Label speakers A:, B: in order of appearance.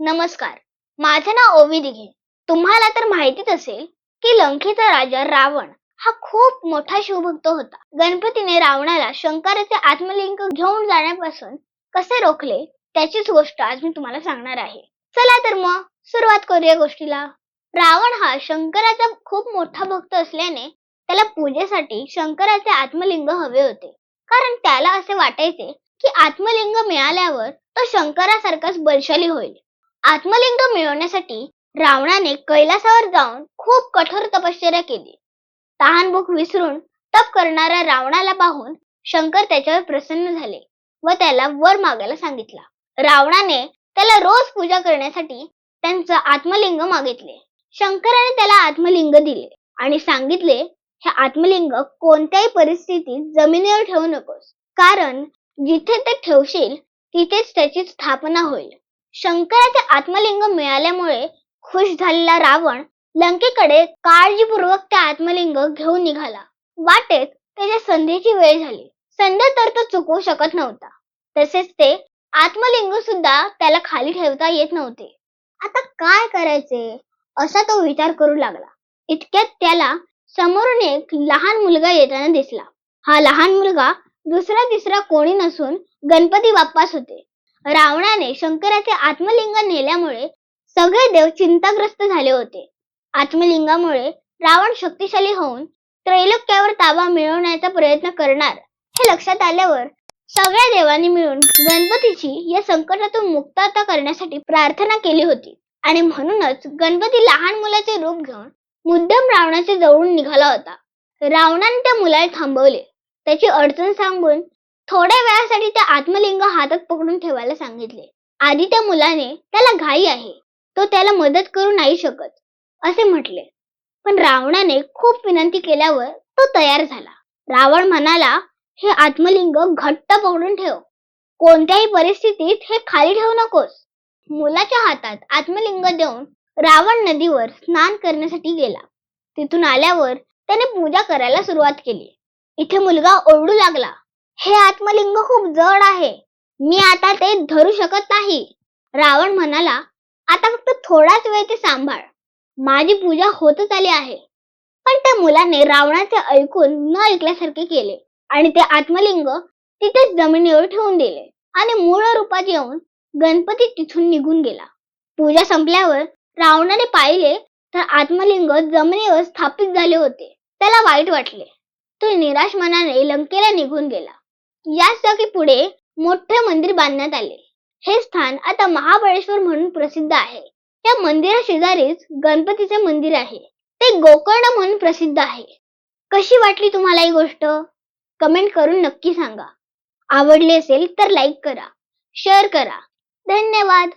A: नमस्कार. माझं नाव ओवी दिघे तुम्हाला तर माहितीच असेल की लंकेचा राजा रावण हा खूप मोठा शिवभक्त होता. गणपतीने रावणाला शंकराचे आत्मलिंग घेऊन जाण्यापासून कसे रोखले त्याचीच गोष्ट आज मी तुम्हाला सांगणार आहे. चला तर मग सुरुवात करूया गोष्टीला. रावण हा शंकराचा खूप मोठा भक्त असल्याने त्याला पूजेसाठी शंकराचे आत्मलिंग हवे होते. कारण त्याला असे वाटायचे की आत्मलिंग मिळाल्यावर तो शंकरासारखाच बलशाली होईल. आत्मलिंग मिळवण्यासाठी रावणाने कैलासावर जाऊन खूप कठोर तपश्चर्या केली. तहान भूक विसरून तप करणाऱ्या रावणाला पाहून शंकर त्याच्यावर प्रसन्न झाले व त्याला वर मागायला सांगितला. रावणाने त्याला रोज पूजा करण्यासाठी त्यांचं आत्मलिंग मागितले. शंकराने त्याला आत्मलिंग दिले आणि सांगितले हे आत्मलिंग कोणत्याही परिस्थितीत जमिनीवर ठेवू नकोस. कारण जिथे ते ठेवशील तिथेच त्याची स्थापना होईल. शंकराचे आत्मलिंग मिळाल्यामुळे खुश झालेला रावण लंकेकडे काळजीपूर्वक ते आत्मलिंग घेऊन निघाला. वाटेत त्याच्या संधीची वेळ झाली. संधी तर तो चुकवू शकत नव्हता. तसेच ते आत्मलिंग सुद्धा त्याला खाली ठेवता येत नव्हते. आता काय करायचे? असा तो विचार करू लागला. इतक्यात त्याला समोरून एक लहान मुलगा येताना दिसला. हा लहान मुलगा दुसरा तिसरा कोणी नसून गणपती बाप्पाच होते. रावणाने शंकराचे आत्मलिंग नेल्यामुळे सगळे देव चिंताग्रस्त झाले होते. आत्मलिंगामुळे रावण शक्तिशाली होऊन त्रैलोक्यावर ताबा मिळवण्याचा प्रयत्न करणार. हे लक्षात आल्यावर सगळ्या देवांनी मिळून गणपतीची या संकटातून मुक्तता करण्यासाठी प्रार्थना केली होती. आणि म्हणूनच गणपती लहान मुलाचे रूप घेऊन मुद्दाम रावणाच्या जवळून निघाला होता. रावणाने त्या मुलाला थांबवले. त्याची अडचण सांगून थोड्या वेळासाठी त्या आत्मलिंग हातात पकडून ठेवायला सांगितले. आधी त्या मुलाने त्याला घाई आहे. तो त्याला मदत करू नाही शकत असे म्हटले. पण रावणाने खूप विनंती केल्यावर तो तयार झाला. रावण म्हणाला हे आत्मलिंग घट्ट पकडून ठेव. कोणत्याही परिस्थितीत हे खाली ठेवू नकोस. मुलाच्या हातात आत्मलिंग देऊन रावण नदीवर स्नान करण्यासाठी गेला. तिथून आल्यावर त्याने पूजा करायला सुरुवात केली. इथे मुलगा ओरडू लागला. हे आत्मलिंग खूप जड आहे. मी आता ते धरू शकत नाही. रावण म्हणाला आता फक्त थोडाच वेळ ते सांभाळ. माझी पूजा होतच आली आहे. पण त्या मुलाने रावणाचे ऐकून न ऐकल्यासारखे केले आणि ते आत्मलिंग तिथेच जमिनीवर ठेवून दिले आणि मूळ रूपात येऊन गणपती तिथून निघून गेला. पूजा संपल्यावर रावणाने पाहिले तर आत्मलिंग जमिनीवर स्थापित झाले होते. त्याला वाईट वाटले. तो निराश मनाने लंकेला निघून गेला. याच जागी पुढे मोठे मंदिर बांधण्यात आले. हे स्थान आता महाबळेश्वर म्हणून प्रसिद्ध आहे. या मंदिरा शेजारीच गणपतीचे मंदिर आहे. ते गोकर्ण म्हणून प्रसिद्ध आहे. कशी वाटली तुम्हाला ही गोष्ट? कमेंट करून नक्की सांगा. आवडली असेल तर लाईक करा शेअर करा. धन्यवाद!